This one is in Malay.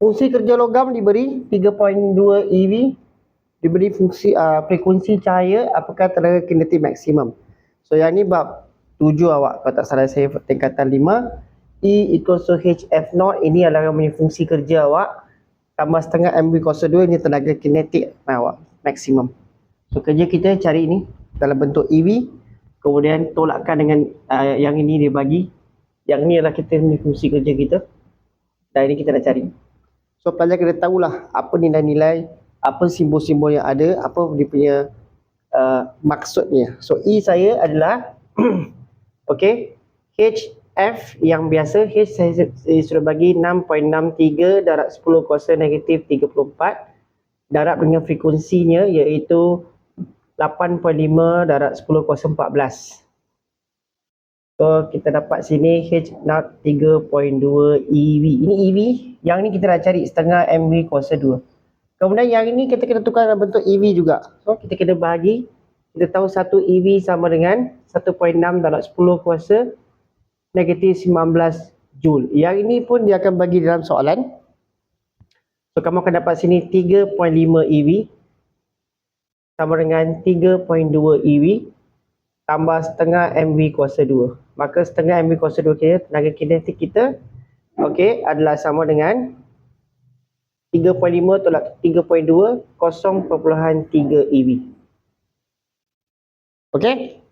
Fungsi kerja logam diberi 3.2 EV diberi fungsi uh, frekuensi cahaya apakah tenaga kinetik maksimum. So yang ni bab 7 awak. Kalau tak salah saya tingkatan 5 E equals to HF0 ini adalah punya fungsi kerja awak. Tambah setengah MV kuasa 2 ini tenaga kinetik awak. Maksimum. So kerja kita cari ni dalam bentuk EV kemudian tolakkan dengan uh, yang ini dia bagi. Yang ni adalah kita ni fungsi kerja kita. Dan ini kita nak cari. So pelajar kena tahulah apa nilai-nilai, apa simbol-simbol yang ada, apa dia punya uh, maksudnya. So E saya adalah okay, HF yang biasa, H saya, saya sudah bagi 6.63 darab 10 kuasa negatif 34 darab dengan frekuensinya iaitu 8.5 darab 10 kuasa 14. So kita dapat sini H not 3.2 EV. Ini EV, yang ni kita nak cari setengah MV kuasa 2. Kemudian yang ini kita kena tukar dalam bentuk EV juga. So kita kena bahagi. Kita tahu satu EV sama dengan 1.6 darab 10 kuasa negatif 19 Joule. Yang ini pun dia akan bagi dalam soalan. So kamu akan dapat sini 3.5 EV sama dengan 3.2 EV tambah setengah MV kuasa 2. Maka setengah MV kuasa 2 kita, tenaga kinetik kita okey adalah sama dengan 3.5 tolak 3.2 0.3 EV. Okey?